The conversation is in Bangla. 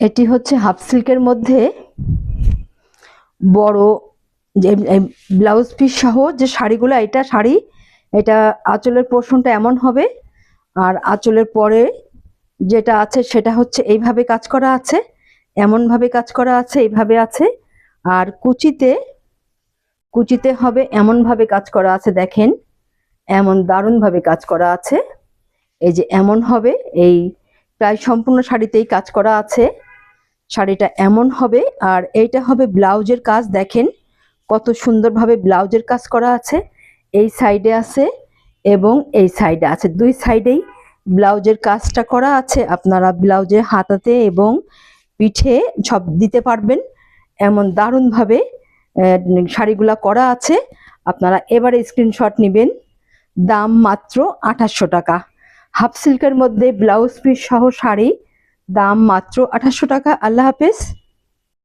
এটি হচ্ছে হাফ সিল্কের মধ্যে বড় যে ব্লাউজ পিস সহ যে শাড়িগুলো, এটা শাড়ি, এটা আঁচলের পোর্শনটা এমন হবে। আর আঁচলের পরে যেটা আছে সেটা হচ্ছে এইভাবে কাজ করা আছে, এমনভাবে কাজ করা আছে, এইভাবে আছে। আর কুচিতে কুচিতে হবে এমনভাবে কাজ করা আছে, দেখেন। এমন দারুণভাবে কাজ করা আছে। এই যে এমন হবে, এই প্রায় সম্পূর্ণ শাড়িতেই কাজ করা আছে। শাড়িটা এমন হবে, আর এইটা হবে ব্লাউজের কাজ। দেখেন কত সুন্দরভাবে ব্লাউজের কাজ করা আছে। এই সাইডে আছে এবং এই সাইডে আছে। দুই সাইডেই ব্লাউজের কাজটা করা আছে। আপনারা ব্লাউজের হাতাতে এবং পিঠে সব দিতে পারবেন। এমন দারুণভাবে শাড়িগুলা করা আছে। আপনারা এবারে স্ক্রিনশট নেবেন। দাম মাত্র আঠাশশো টাকা। হাফ সিল্কের মধ্যে ব্লাউজ পিস সহ শাড়ি দাম মাত্র আঠাশশো টাকা। আল্লাহ হাফেজ।